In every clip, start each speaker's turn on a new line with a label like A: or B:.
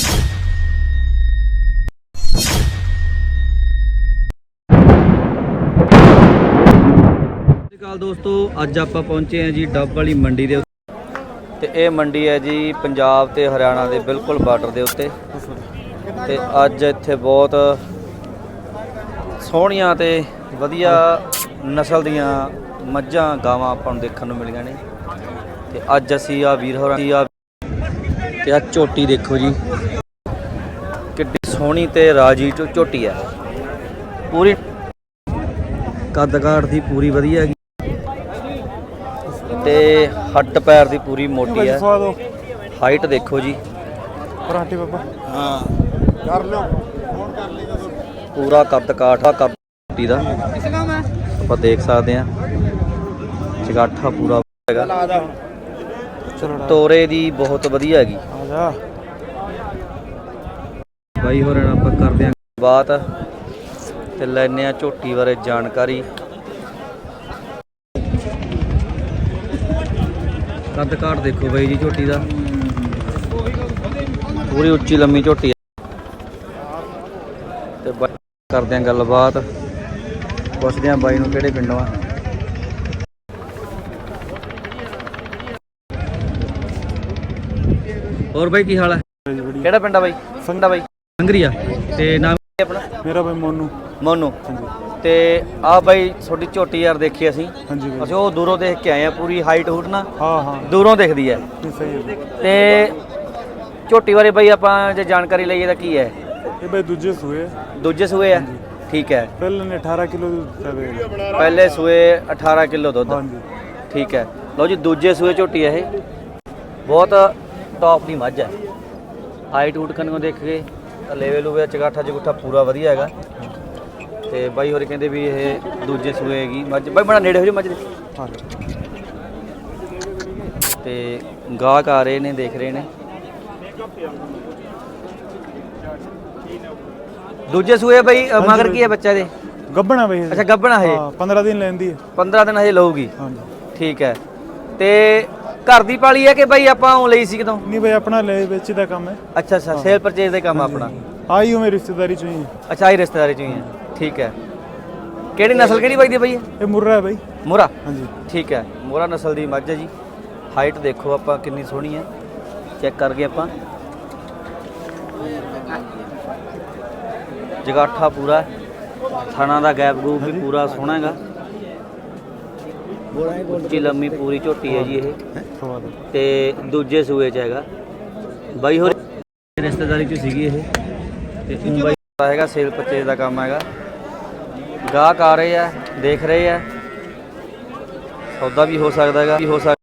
A: ਸਤਿ ਸ਼੍ਰੀ ਅਕਾਲ ਦੋਸਤੋ, ਅੱਜ ਆਪਾਂ ਪਹੁੰਚੇ ਹਾਂ ਜੀ ਡੱਬ ਵਾਲੀ ਮੰਡੀ ਦੇ ਉੱਤੇ। ਤੇ ਇਹ ਮੰਡੀ ਹੈ ਜੀ ਪੰਜਾਬ ਤੇ ਹਰਿਆਣਾ ਦੇ ਬਿਲਕੁਲ ਬਾਰਡਰ ਦੇ ਉੱਤੇ। ਤੇ ਅੱਜ ਇੱਥੇ ਬਹੁਤ ਸੋਹਣੀਆਂ ਤੇ ਵਧੀਆ ਨਸਲ ਦੀਆਂ ਮੱਝਾਂ, ਗਾਵਾਂ ਆਪਾਂ ਨੂੰ ਦੇਖਣ ਨੂੰ ਮਿਲੀਆਂ ਨੇ। ਤੇ ਅੱਜ ਅਸੀਂ ਆ ਵੀਰ ਹੋਰਾਂ ਦੀ ਆ ਤੇ ਆ ਝੋਟੀ ਦੇਖੋ ਜੀ। ਕਿੱਡੀ ਸੋਹਣੀ ਤੇ ਰਾਜੀ ਝੋਟੀ ਹੈ ਪੂਰੀ ਕੱਦ ਕਾਠ ਦੀ ਪੂਰੀ ਵਧੀਆ ਹੈਗੀ। ਤੇ ਹੱਡ ਪੈਰ ਦੀ ਪੂਰੀ ਮੋਟੀ ਹੈ। ਹਾਈਟ ਦੇਖੋ ਜੀ।
B: ਪਰਾਂਠੇ ਬਾਬਾ।
C: ਹਾਂ। ਕਰ ਲਿਓ। ਫੋਨ ਕਰ ਲਈ ਜਦੋਂ
A: ਪੂਰਾ ਕੱਦ ਕਾਠ ਆ ਕੱਦ ਦਾ। ਆਪਾਂ ਦੇਖ ਸਕਦੇ ਆ ਚਗਾਠਾ ਪੂਰਾ ਹੈਗਾ।
C: ਆ
A: ਤੋਰੇ ਦੀ ਬਹੁਤ ਵਧੀਆ ਹੈਗੀ।
B: ਆ ਜਾ।
A: ਬਾਈ ਹੋਰਾਂ ਨਾਲ ਆਪਾਂ ਕਰਦੇ ਆਂ ਬਾਤ ਤੇ ਲੈਨੇ ਆ ਝੋਟੀ ਬਾਰੇ ਜਾਣਕਾਰੀ। ਕੱਦ ਕਾਠ ਦੇਖੋ ਬਾਈ ਜੀ ਝੋਟੀ ਦਾ। ਪੂਰੀ ਉੱਚੀ ਲੰਮੀ ਝੋਟੀ ਤੇ ਬਾਈ ਕਰਦੇ ਆਂ ਗੱਲਬਾਤ। ਪੁੱਛਦੇ ਆਂ ਬਾਈ ਨੂੰ ਕਿਹੜੇ ਪਿੰਡੋਂ ਆ। ਹੋਰ ਬਾਈ ਕੀ ਹਾਲ ਹੈ ਕਿਹੜਾ ਪਿੰਡ ਆ ਬਾਈ? ਸੰਡਾ ਬਾਈ। ਸੰਗਰੀਆ ਤੇ ਨਾਮ ਕੀ ਆਪਣਾ?
B: ਮੇਰਾ ਬਈ ਮੋਨੂ।
A: ਮੋਨੂ। ਤੇ ਆ ਬਾਈ ਤੁਹਾਡੀ ਝੋਟੀ ਯਾਰ ਦੇਖੀ ਅਸੀਂ?
B: ਹਾਂਜੀ ਬਈ
A: ਅਸੀਂ ਉਹ ਦੂਰੋਂ ਦੇਖ ਕੇ ਆਏ ਆ ਪੂਰੀ ਹਾਈਟ ਹੂਟ ਨਾ।
B: ਹਾਂ ਹਾਂ।
A: ਦੂਰੋਂ ਦਿਖਦੀ ਹੈ।
B: ਇਹ ਸਹੀ ਹੈ। ਬਈ।
A: ਤੇ ਝੋਟੀ ਬਾਰੇ ਬਾਈ ਆਪਾਂ ਜੇ ਜਾਣਕਾਰੀ ਲਈਏ ਤਾਂ ਕੀ ਹੈ?
B: ਇਹ ਬਈ ਦੂਜੇ ਸੂਏ
A: ਦੂਜੇ ਸੂਏ ਆ? ਠੀਕ ਹੈ।
B: ਪਹਿਲੇ ਨੇ 18 ਕਿਲੋ ਦੁੱਧ
A: ਪਹਿਲੇ ਸੂਏ 18 ਕਿਲੋ ਦੁੱਧ।
B: ਹਾਂਜੀ।
A: ਠੀਕ ਹੈ। ਲਓ ਜੀ ਦੂਜੇ ਸੂਏ ਝੋਟੀ ਹੈ ਇਹ। ਬਹੁਤ ਟੌਪ ਦੀ ਮੱਝ ਹੈ। ਹਾਈਟ ਹੂਟ ਕੰਨੋਂ ਦੇਖ ਕੇ। ਲੈਵਲ ਹੋਵੇ ਚਗਾਠਾ ਚਗੁੱਠਾ ਪੂਰਾ ਵਧੀਆ ਹੈਗਾ। ਤੇ ਬਾਈ ਹੋਰੇ ਕਹਿੰਦੇ ਵੀ ਇਹ ਦੂਜੇ ਸੂਏ ਹੈਗੀ ਮੱਝ ਬਾਈ ਬੜਾ ਨੇੜੇ ਹੋ ਜਾ ਮੱਝ ਦੇ। ਤੇ ਗਾਹਕ ਆ ਰਹੇ ਨੇ ਦੇਖ ਰਹੇ ਨੇ। ਦੂਜੇ ਸੂਏ ਬਈ ਅ, ਮਗਰ ਕੀ ਹੈ ਬੱਚਾ ਦੇ?
B: ਗੱਬਣਾ ਬਈ।
A: ਅੱਛਾ ਗੱਬਣਾ ਹਾਂ
B: 15 ਦਿਨ ਲੈਂਦੀ ਹੈ।
A: 15 ਦਿਨ ਹਜੇ ਲਊਗੀ।
B: ਹਾਂਜੀ।
A: ਠੀਕ ਹੈ। ਤੇ ਘਰ ਦੀ ਪਾਲੀ ਹੈ ਕਿ ਬਈ ਆਪਾਂ ਉਹ ਲਈ ਸੀ ਕਿਤੋਂ?
B: ਨਹੀਂ ਬਈ ਆਪਣਾ ਲੈ ਵੇਚੀ ਦਾ ਕੰਮ ਹੈ।
A: ਅੱਛਾ ਅੱਛਾ ਸੇਲ ਪਰਚੇਜ ਦਾ ਕੰਮ ਆ ਆਪਣਾ।
B: ਆਈ ਹੋ ਮੇਰੀ ਰਿਸ਼ਤੇਦਾਰੀ ਚੋਂ ਹੀ ਹੈ।
A: ਅੱਛਾ ਹੀ ਰਿਸ਼ਤੇਦਾਰੀ ਚੋਂ ਹੀ ਹੈ। ਠੀਕ ਹੈ। ਕਿਹੜੀ ਨਸਲ ਕਿਹੜੀ ਬਾਈ ਦੀ ਬਈ
B: ਇਹ? ਮੁਰਰਾ ਹੈ ਬਈ।
A: ਮੋਰਾ
B: ਹਾਂਜੀ।
A: ਠੀਕ ਹੈ। ਮੋਰਾ ਨਸਲ ਦੀ ਮੱਝ ਹੈ ਜੀ। ਹਾਈਟ ਦੇਖੋ ਆਪਾਂ ਕਿੰਨੀ ਸੋਹਣੀ ਹੈ। ਚੈੱਕ ਕਰਕੇ ਆਪਾਂ। ਜਗਾਠਾ ਪੂਰਾ ਹੈ। ਥਣਾ ਦਾ ਗੈਪ ਗੂਪ ਵੀ ਪੂਰਾ ਸੋਹਣਾ ਹੈਗਾ। ਉੱਚੀ ਲੰਮੀ ਪੂਰੀ ਝੋਟੀ ਹੈ ਜੀ ਇਹ।
B: ਸਵਾ
A: ਤੇ ਦੂਜੇ ਸੂਏ ਚ ਹੈਗਾ। ਬਾਈ ਹੋਰ ਰਿਸ਼ਤੇਦਾਰੀ ਚ ਸੀਗੀ ਇਹ। ਤੇ ਬਾਈ ਹੈਗਾ, ਸੇਲ ਪਰਚੇਜ ਦਾ ਕੰਮ ਹੈਗਾ। ਗਾਹਕ ਆ ਰਹੇ ਆ, ਦੇਖ ਰਹੇ ਆ। ਸੌਦਾ ਵੀ ਹੋ ਸਕਦਾ ਹੈਗਾ, ਵੀ ਹੋ ਸਕਦਾ।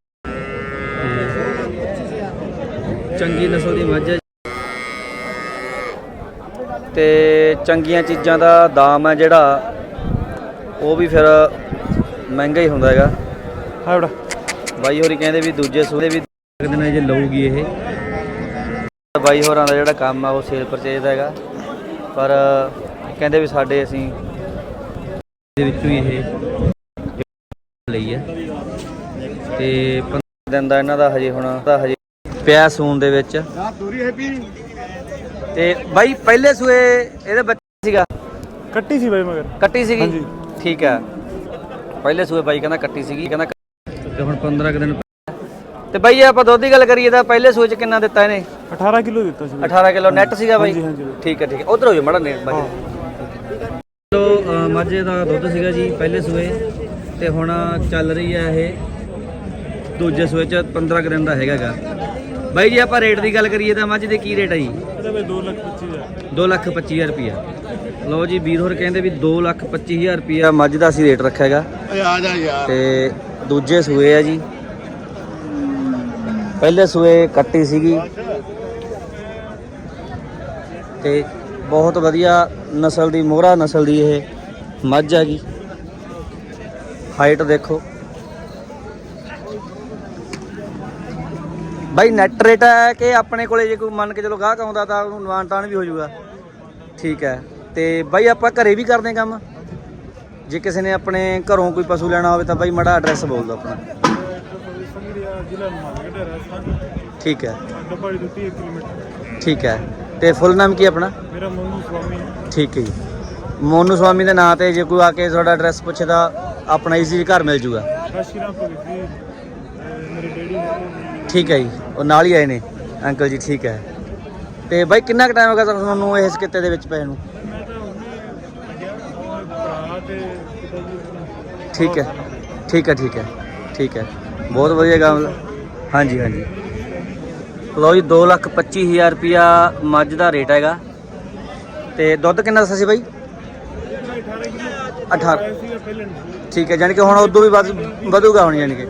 A: ਚੰਗੀ ਨਸਲ ਦੀ ਮੱਝ ਹੈ ਤੇ ਚੰਗੀਆਂ ਚੀਜ਼ਾਂ ਦਾ ਦਾਮ ਹੈ ਜਿਹੜਾ, ਉਹ ਵੀ ਫਿਰ ਮਹਿੰਗਾ ਹੀ ਹੁੰਦਾ ਹੈਗਾ।
B: ਹਾਂ ਬੜਾ
A: ਬਾਈ ਹੋਰੀ ਕਹਿੰਦੇ ਵੀ ਦੂਜੇ ਸੂਏ ਵੀ ਦਿਨ ਜੇ ਲਊਗੀ ਇਹ। ਬਾਈ ਹੋਰਾਂ ਦਾ ਜਿਹੜਾ ਕੰਮ ਆ ਉਹ ਸੇਲ ਪਰਚੇਜ ਦਾ ਹੈਗਾ। ਪਰ ਕਹਿੰਦੇ ਵੀ ਸਾਡੇ ਅਸੀਂ ਦੇ ਵਿੱਚੋਂ ਹੀ ਇਹ ਲਈ ਹੈ। ਤੇ 15 ਦਿਨ ਦਾ ਇਹਨਾਂ ਦਾ ਹਜੇ ਹੁਣ ਤਾਂ ਹਜੇ ਪਿਆ ਸੂਨ ਦੇ ਵਿੱਚ। ਤੇ ਬਾਈ ਪਹਿਲੇ ਸੂਏ ਇਹਦੇ ਬੱਚਾ ਸੀਗਾ।
B: ਕੱਟੀ ਸੀ ਬਈ ਮਗਰ।
A: ਕੱਟੀ ਸੀਗੀ?
B: ਹਾਂਜੀ।
A: ਠੀਕ ਹੈ। ਪਹਿਲੇ ਸੂਏ ਬਾਈ ਕਹਿੰਦਾ ਕੱਟੀ ਸੀਗੀ ਕਹਿੰਦਾ ਤੇ ਹੁਣ 15 ਕੁ ਦਿਨ ਤੇ ਬਾਈ ਜੇ ਆਪਾਂ ਦੁੱਧ ਦੀ ਗੱਲ ਕਰੀਏ ਤਾਂ ਪਹਿਲੇ ਸੂਏ ਚ ਕਿੰਨਾ ਦਿੱਤਾ ਇਹਨੇ?
B: 18 ਕਿਲੋ ਦਿੱਤਾ ਸੀ ਬਈ।
A: 18 ਕਿਲੋ ਨੈਟ ਸੀਗਾ ਬਾਈ?
B: ਬਈ।
A: ਠੀਕ ਹੈ ਠੀਕ ਹੈ। ਉਧਰ ਹੋ ਜਾ ਮੜਾ ਨੇ
B: ਹਾਂ।
A: ਕਿਲੋ ਮਾਝੇ ਦਾ ਦੁੱਧ ਸੀਗਾ ਜੀ ਪਹਿਲੇ ਸੂਏ। ਤੇ ਹੁਣ ਚੱਲ ਰਹੀ ਹੈ ਇਹ ਦੂਜੇ ਸੂਏ ਚ 15 ਕੁ ਦਿਨ ਦਾ ਹੈਗਾਗਾ। ਬਾਈ ਜੀ ਆਪਾਂ ਰੇਟ ਦੀ ਗੱਲ ਕਰੀਏ ਤਾਂ ਮੱਝ ਦੇ ਕੀ ਰੇਟ ਹੈ ਜੀ?
B: ਇਹਦਾ ਬਈ 2 ਲੱਖ 25 ਹਜ਼ਾਰ।
A: 2 ਲੱਖ 25000 ਰੁਪਿਆ ਲਓ ਜੀ ਵੀਰ ਹੋਰ ਕਹਿੰਦੇ ਵੀ 2 ਲੱਖ 25000 ਰੁਪਿਆ ਮੱਝ ਦਾ ਅਸੀਂ ਰੇਟ ਰੱਖਿਆ ਹੈਗਾ।
C: ਓਏ ਆ ਜਾ ਯਾਰ।
A: ਤੇ ਦੂਜੇ ਸੂਏ ਆ ਜੀ। ਪਹਿਲੇ ਸੂਏ ਕੱਟੀ ਸੀਗੀ। ਤੇ ਬਹੁਤ ਵਧੀਆ ਨਸਲ ਦੀ ਮੋਹਰਾ ਨਸਲ ਦੀ ਇਹ ਮੱਝ ਹੈਗੀ। ਹਾਈਟ ਦੇਖੋ। ਬਾਈ ਨੈਟ ਰੇਟ ਹੈ ਕਿ ਆਪਣੇ ਕੋਲੇ ਜੇ ਕੋਈ ਮੰਨ ਕੇ ਚਲੋ ਗਾਹਕ ਆਉਂਦਾ ਤਾਂ ਉਹਨੂੰ ਨਿਵਾਨ ਤਾਨ ਵੀ ਹੋ ਜਾਊਗਾ। ਠੀਕ ਹੈ। ਤੇ ਬਾਈ ਆਪਾਂ ਘਰੇ ਵੀ ਕਰਦੇ ਕੰਮ? ਜੇ ਕਿਸੇ ਨੇ ਆਪਣੇ ਘਰੋਂ ਕੋਈ ਪਸ਼ੂ ਲੈਣਾ ਹੋਵੇ ਤਾਂ ਬਾਈ ਮੜਾ ਐਡਰੈਸ ਬੋਲ ਦਿਓ ਆਪਣਾ। ਠੀਕ ਹੈ।
B: ਡੱਬਾ ਦੀ 30 ਕਿਲੋਮੀਟਰ
A: ਠੀਕ ਹੈ। ਤੇ ਫੁੱਲ ਨਾਮ ਕੀ ਆਪਣਾ?
B: ਮੇਰਾ ਮੰਨੂ ਸਵਾਮੀ
A: ਠੀਕ ਹੈ ਜੀ। ਮੋਨੂ ਸਵਾਮੀ ਦੇ ਨਾਂ ਤੇ ਜੇ ਕੋਈ ਆ ਕੇ ਤੁਹਾਡਾ ਐਡਰੈਸ ਪੁੱਛੇ ਤਾਂ ਆਪਣਾ ਈਜ਼ੀ ਘਰ ਮਿਲ ਜੂਗਾ। ਠੀਕ ਹੈ ਜੀ। ਉਹ ਨਾਲ ਹੀ ਆਏ ਨੇ। ਅੰਕਲ ਜੀ, ਠੀਕ ਹੈ। ਤੇ ਬਾਈ, ਕਿੰਨਾ ਕੁ ਟਾਈਮ ਹੋ ਗਿਆ ਤੁਹਾਨੂੰ ਇਸ ਕਿੱਤੇ ਦੇ ਵਿੱਚ ਪਏ ਨੂੰ? ਠੀਕ ਹੈ। ਠੀਕ ਹੈ ਠੀਕ ਹੈ। ਠੀਕ ਹੈ। ਬਹੁਤ ਵਧੀਆ ਗੱਲ। ਹਾਂਜੀ ਹਾਂਜੀ। ਲਓ ਜੀ 225000 ਰੁਪਿਆ ਮੱਝ ਦਾ ਰੇਟ ਹੈਗਾ। ਤੇ ਦੁੱਧ ਕਿੰਨਾ ਦੱਸਿਆ ਸੀ ਬਾਈ? 18 ਠੀਕ ਹੈ ਯਾਨੀ ਕਿ ਹੁਣ ਉਦੋਂ ਵੀ ਵੱਧ ਵਧੂਗਾ ਹੁਣ ਯਾਨੀ ਕਿ।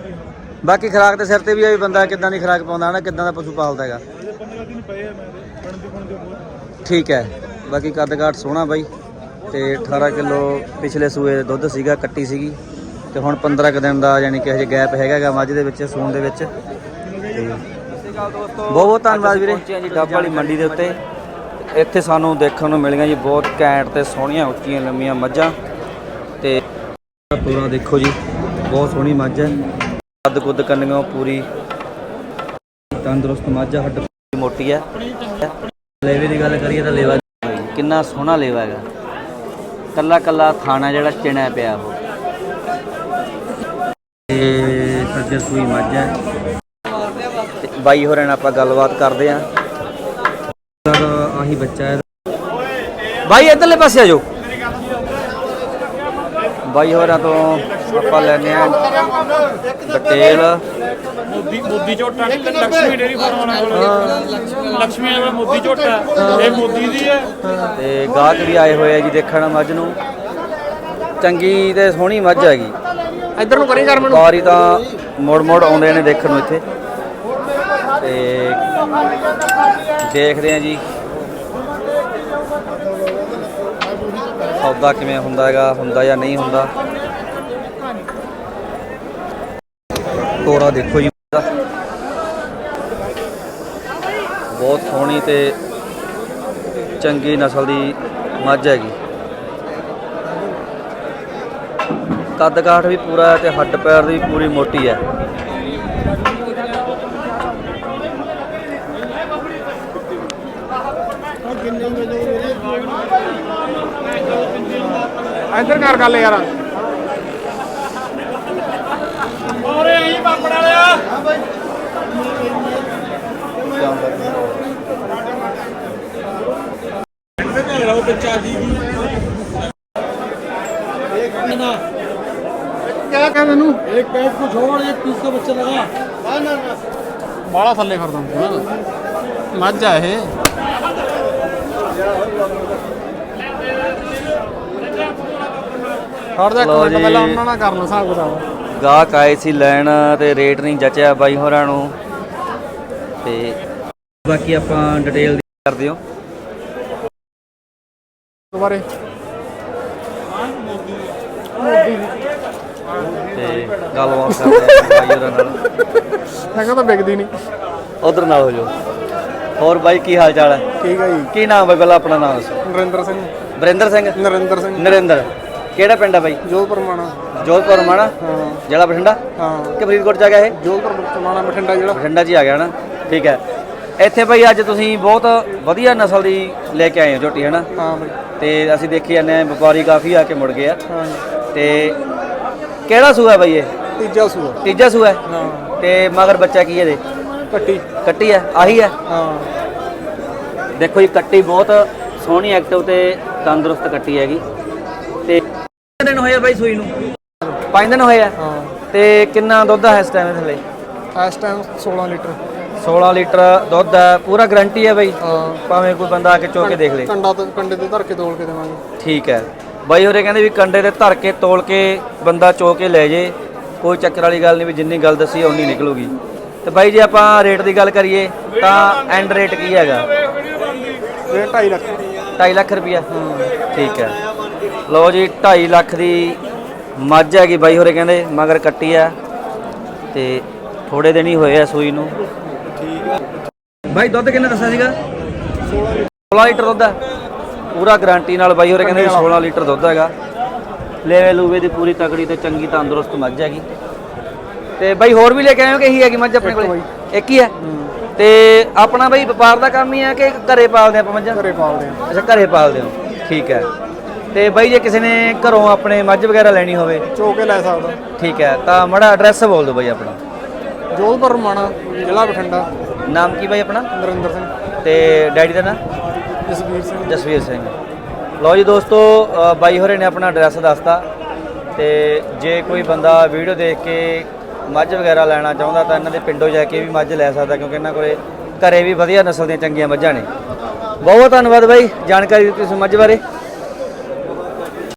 A: ਬਾਕੀ ਖਰਾਕ ਦੇ ਸਿਰ ਤੇ ਵੀ ਆ ਵੀ ਬੰਦਾ ਕਿੱਦਾਂ ਦੀ ਖਰਾਕ ਪਾਉਂਦਾ ਨਾ ਕਿੱਦਾਂ ਦਾ ਪਸ਼ੂ ਪਾਲਦਾ ਹੈਗਾ।
B: ਅਜੇ 15 ਦਿਨ ਪਏ ਆ ਮੇਰੇ ਬਣਦੇ ਬਣਦੇ ਬਹੁਤ
A: ਠੀਕ ਹੈ, ਬਾਕੀ ਕੱਦ ਕਾਠ ਸੋਹਣਾ ਬਾਈ, ਤੇ 18 ਕਿਲੋ ਪਿਛਲੇ ਸੂਏ ਦੁੱਧ ਸੀਗਾ, ਕੱਟੀ ਸੀਗੀ, ਤੇ ਹੁਣ 15 ਕੁ ਦਿਨ ਦਾ ਯਾਨੀ ਕਿ ਹਜੇ ਗੈਪ ਹੈਗਾਗਾ ਮੱਝ ਦੇ ਵਿੱਚ, ਸੂਣ ਦੇ ਵਿੱਚ। ਬਹੁਤ ਬਹੁਤ ਧੰਨਵਾਦ ਵੀਰੇ। ਜੀ ਡੱਬ ਵਾਲੀ ਮੰਡੀ ਦੇ ਉੱਤੇ। ਇੱਥੇ ਸਾਨੂੰ ਦੇਖਣ ਨੂੰ ਮਿਲੀਆਂ ਜੀ ਬਹੁਤ ਘੈਂਟ ਤੇ ਸੋਹਣੀਆਂ, ਉੱਚੀਆਂ ਲੰਮੀਆਂ ਮੱਝਾਂ। ਤੇ ਤੋਰਾ ਦੇਖੋ ਜੀ, ਬਹੁਤ ਸੋਹਣੀ ਮੱਝ ਹੈ। ਕੱਦ ਕੁੱਦ ਕੰਨੀਆਂ ਪੂਰੀ ਤੰਦਰੁਸਤ ਮੱਝ ਹੱਡ ਮੋਟੀ ਹੈ ਲੇਵੇ ਦੀ ਗੱਲ ਕਰੀਏ ਤਾਂ ਲੇਵਾ ਕਿੰਨਾ ਸੋਹਣਾ ਲੇਵਾ ਹੈਗਾ। ਕੱਲਾ ਕੱਲਾ ਥਾਣਾ ਜਿਹੜਾ ਚਿਣਿਆ ਪਿਆ ਉਹ। ਤੇ ਸੱਜਰ ਸੂਈ ਮੱਝ। ਤੇ ਬਾਈ ਹੋਰਾਂ ਨਾਲ ਆਪਾਂ ਗੱਲਬਾਤ ਕਰਦੇ ਆਂ। ਆਹੀ ਬੱਚਾ ਹੈ। ਬਾਈ, ਇਧਰਲੇ ਪਾਸੇ ਆ ਜਾਓ। ਬਾਈ ਹੋਰਾਂ ਤੋਂ ਆਪਾਂ ਲੈਨੇ ਆ ਬਟੇਲ
B: ਮੋਦੀ ਮੋਦੀ ਝੋਟਾ ਲక్ష్ਮੀ ਡੇਰੀ ਫਾਰਮ ਵਾਲਾ ਕੋਲ। ਲక్ష్ਮੀ ਵਾਲਾ ਮੋਦੀ ਝੋਟਾ। ਇਹ ਮੋਦੀ ਦੀ ਹੈ।
A: ਤੇ ਗਾਹਕ ਵੀ ਆਏ ਹੋਏ ਆ ਜੀ ਦੇਖਣ ਮੱਝ ਨੂੰ। ਚੰਗੀ ਤੇ ਸੋਹਣੀ ਮੱਝ ਹੈਗੀ
B: ਇੱਧਰ ਨੂੰ ਕਰੀ ਕਰ ਮੈਨੂੰ।
A: ਵਾਰੀ ਤਾਂ ਮੋੜ ਮੋੜ ਆਉਂਦੇ ਨੇ ਦੇਖਣ ਨੂੰ ਇੱਥੇ। ਤੇ ਦੇਖਦੇ ਆ ਜੀ। ਸੌਦਾ ਕਿਵੇਂ ਹੁੰਦਾ ਹੈਗਾ, ਹੁੰਦਾ ਜਾਂ ਨਹੀਂ ਹੁੰਦਾ। ਤੋਰਾ ਦੇਖੋ ਜੀ। ਬਹੁਤ ਸੋਹਣੀ ਤੇ ਚੰਗੀ ਨਸਲ ਦੀ ਮੱਝ ਹੈਗੀ। ਕੱਦ ਕਾਠ ਵੀ ਪੂਰਾ ਹੈ ਤੇ ਹੱਡ ਪੈਰ ਦੀ ਪੂਰੀ ਮੋਟੀ ਹੈ।
C: ਇਧਰ ਕਰ ਗੱਲ ਯਾਰ। ਓਰੇ ਆਈ ਬਾਪੜ ਵਾਲਿਆ ਕਿਆ ਕਹਿੰਦਾ ਨੂੰ ਇੱਕ ਪੈਕ ਕੁਝ ਹੋਰ ਇੱਕ ਪੀਸ ਦਾ ਬੱਚਾ ਲਗਾ। ਨਾ ਨਾ ਬਾਲਾ ਥੱਲੇ ਕਰਦਾ ਮੱਝ ਆ ਇਹ। ਹਰ ਜਾ
A: ਲਓ ਜੀ।
C: ਪਹਿਲਾਂ ਉਹਨਾਂ ਨਾਲ ਕਰ ਲਓ ਹਿਸਾਬ ਕਿਤਾਬ।
A: ਗਾਹਕ ਆਏ ਸੀ ਲੈਣ ਤੇ ਰੇਟ ਨਹੀਂ ਜਚਿਆ ਬਾਈ ਹੋਰਾਂ ਨੂੰ। ਤੇ ਬਾਕੀ ਆਪਾਂ ਡਿਟੇਲ ਕਰਦੇ ਹਾਂ।
C: ਦੁਬਾਰੇ
A: ਤੇ ਗੱਲਬਾਤ ਕਰਦੇ ਹਾਂ ਬਾਈ ਹੋਰਾਂ ਨਾਲ।
C: ਹੈਗਾ ਤਾਂ ਵਿਕਦੀ ਨਹੀਂ।
A: ਉਧਰ ਨਾਲ ਹੋ ਜਾਓ। ਹੋਰ ਬਾਈ ਕੀ ਹਾਲ ਚਾਲ ਹੈ?
C: ਠੀਕ ਹੈ ਜੀ।
A: ਕੀ ਨਾਮ ਹੈ ਪਹਿਲਾਂ ਆਪਣਾ ਨਾਮ ਦੱਸੋ।
C: ਨਰਿੰਦਰ ਸਿੰਘ।
A: ਵਰਿੰਦਰ ਸਿੰਘ?
C: ਨਰਿੰਦਰ ਸਿੰਘ।
A: ਨਰਿੰਦਰ। ਕਿਹੜਾ ਪਿੰਡ ਹੈ ਬਾਈ?
C: ਜੋਧਪੁਰ ਮਾਣਾ।
A: ਜੋਧਪੁਰ ਮਾਣਾ?
C: ਹਾਂ।
A: ਜ਼ਿਲ੍ਹਾ ਬਠਿੰਡਾ?
C: ਹਾਂ।
A: ਕਿ ਫਰੀਦਕੋਟ ਜਾ ਗਿਆ ਇਹ?
C: ਜੋਧਪੁਰ ਮਾਣਾ ਬਠਿੰਡਾ ਜਿਹੜਾ।
A: ਬਠਿੰਡਾ 'ਚ ਹੀ ਆ ਗਿਆ ਨਾ ਠੀਕ ਹੈ। ਇੱਥੇ ਬਈ ਅੱਜ ਤੁਸੀਂ ਬਹੁਤ ਵਧੀਆ ਨਸਲ ਦੀ ਲੈ ਕੇ ਆਏ ਹੋ ਝੋਟੀ ਹੈ ਨਾ
C: ਹਾਂ ਬਈ।
A: ਤੇ ਅਸੀਂ ਦੇਖੀ ਜਾਂਦੇ ਆ ਵਪਾਰੀ ਕਾਫੀ ਆ ਕੇ ਮੁੜ ਗਏ ਆ।
C: ਹਾਂ
A: ਤੇ ਕਿਹੜਾ ਸੂਆ ਹੈ ਬਈ ਇਹ?
C: ਤੀਜਾ ਸੂਆ।
A: ਤੀਜਾ ਸੂਆ? ਹੈ।
C: ਹਾਂ
A: ਤੇ ਮਗਰ ਬੱਚਾ ਕੀ ਹੈ ਇਹਦੇ?
C: ਕੱਟੀ।
A: ਕੱਟੀ ਹੈ? ਆਹੀ ਹੈ?
C: ਹਾਂ।
A: ਦੇਖੋ ਜੀ ਕੱਟੀ ਬਹੁਤ ਸੋਹਣੀ ਐਕਟਿਵ ਤੇ ਤੰਦਰੁਸਤ ਕੱਟੀ ਹੈਗੀ। ਤੇ ਦਿਨ ਹੋਏ ਆ ਬਾਈ ਸੂਈ ਨੂੰ? ਪੰਜ ਦਿਨ ਹੋਏ ਆ?
C: ਹਾਂ।
A: ਤੇ ਕਿੰਨਾ ਦੁੱਧ ਹੈ ਇਸ ਟਾਈਮ ਥੱਲੇ?
C: ਇਸ ਟਾਈਮ 16 ਲੀਟਰ।
A: 16 ਲੀਟਰ ਦੁੱਧ ਹੈ ਪੂਰਾ ਗਾਰੰਟੀ ਹੈ ਬਾਈ?
C: ਹਾਂ।
A: ਭਾਵੇਂ ਕੋਈ ਬੰਦਾ ਆ ਕੇ ਚੋ ਕੇ ਦੇਖ ਲੇ।
C: ਕੰਡਾ ਤੇ ਕੰਡੇ ਤੇ ਧਰ ਕੇ ਤੋਲ ਕੇ ਦੇਵਾਂਗੇ।
A: ਠੀਕ ਹੈ। ਬਾਈ ਹੋਰੇ ਕਹਿੰਦੇ ਵੀ ਕੰਡੇ ਤੇ ਧਰ ਕੇ ਤੋਲ ਕੇ ਬੰਦਾ ਚੋ ਕੇ ਲੈ ਜੇ। ਕੋਈ ਚੱਕਰ ਵਾਲੀ ਗੱਲ ਨਹੀਂ ਵੀ ਜਿੰਨੀ ਗੱਲ ਦੱਸੀ ਓਨੀ ਨਿਕਲੂਗੀ। ਤੇ ਬਾਈ ਜੇ ਆਪਾਂ ਰੇਟ ਦੀ ਗੱਲ ਕਰੀਏ ਤਾਂ ਐਂਡ ਰੇਟ ਕੀ ਹੈਗਾ?
C: ਇਹ 2.5 ਲੱਖ।
A: 2.5 ਲੱਖ ਰੁਪਿਆ ਠੀਕ ਹੈ। ਲਓ ਜੀ 2.5 ਲੱਖ ਦੀ ਮੱਝ ਹੈਗੀ ਬਾਈ ਹੋਰੇ ਕਹਿੰਦੇ ਮਗਰ ਕੱਟੀ ਆ। ਤੇ ਥੋੜੇ ਦਿਨ ਹੀ ਹੋਏ ਆ ਸੂਈ ਨੂੰ। ਠੀਕ ਹੈ ਬਾਈ ਦੁੱਧ ਕਿੰਨਾ ਦੱਸਿਆ ਸੀਗਾ? 16 ਲੀਟਰ ਦੁੱਧ ਹੈ ਪੂਰਾ ਗਾਰੰਟੀ ਨਾਲ ਬਾਈ ਹੋਰੇ ਕਹਿੰਦੇ ਵੀ 16 ਲੀਟਰ ਦੁੱਧ ਹੈਗਾ। ਲੈਵੇ ਲੂਵੇ ਦੀ ਪੂਰੀ ਤਕੜੀ ਤੇ ਚੰਗੀ ਤੰਦਰੁਸਤ ਮੱਝ ਹੈਗੀ। ਤੇ ਬਾਈ ਹੋਰ ਵੀ ਲੈ ਕੇ ਆਏ ਹੋ ਕਿ ਇਹੀ ਹੈਗੀ ਮੱਝ ਆਪਣੇ ਕੋਲ? ਇੱਕ ਹੀ ਹੈ। ਤੇ ਆਪਣਾ ਬਈ ਵਪਾਰ ਦਾ ਕੰਮ ਹੀ ਹੈ ਕਿ ਘਰੇ ਪਾਲਦੇ ਆਪਾਂ ਮੱਝਾਂ?
C: ਘਰੇ ਪਾਲਦੇ ਆ।
A: ਅੱਛਾ ਘਰੇ ਪਾਲਦੇ ਹੋ। ਠੀਕ ਹੈ। ਤੇ ਬਾਈ ਜੇ ਕਿਸੇ ਨੇ ਘਰੋਂ ਆਪਣੇ ਮੱਝ ਵਗੈਰਾ ਲੈਣੀ ਹੋਵੇ।
C: ਚੋ ਕੇ ਲੈ ਸਕਦਾ।
A: ਠੀਕ ਹੈ ਤਾਂ ਮੜਾ ਐਡਰੈਸ ਬੋਲ ਦਿਓ ਬਾਈ ਆਪਣਾ।
C: ਜੋਧਪੁਰ ਰਮਾਣਾ ਜ਼ਿਲ੍ਹਾ ਬਠਿੰਡਾ।
A: ਨਾਮ ਕੀ ਬਾਈ ਆਪਣਾ?
C: ਨਰਿੰਦਰ ਸਿੰਘ।
A: ਤੇ ਡੈਡੀ ਦਾ ਨਾਮ?
C: ਜਸਵੀਰ ਸਿੰਘ।
A: ਜਸਵੀਰ ਸਿੰਘ। ਲਓ ਜੀ ਦੋਸਤੋ ਅ, ਬਾਈ ਹੋਰੇ ਨੇ ਆਪਣਾ ਐਡਰੈਸ ਦੱਸਤਾ। ਤੇ ਜੇ ਕੋਈ ਬੰਦਾ ਵੀਡੀਓ ਦੇਖ ਕੇ ਮੱਝ ਵਗੈਰਾ ਲੈਣਾ ਚਾਹੁੰਦਾ ਤਾਂ ਇਹਨਾਂ ਦੇ ਪਿੰਡੋਂ ਜਾ ਕੇ ਵੀ ਮੱਝ ਲੈ ਸਕਦਾ ਕਿਉਂਕਿ ਇਹਨਾਂ ਕੋਲੇ ਘਰੇ ਵੀ ਵਧੀਆ ਨਸਲ ਦੀਆਂ ਚੰਗੀਆਂ ਮੱਝਾਂ ਨੇ। ਬਹੁਤ ਬਹੁਤ ਧੰਨਵਾਦ ਬਾਈ ਜਾਣਕਾਰੀ ਦਿੱਤੀ ਇਸ ਮੱਝ ਬਾਰੇ।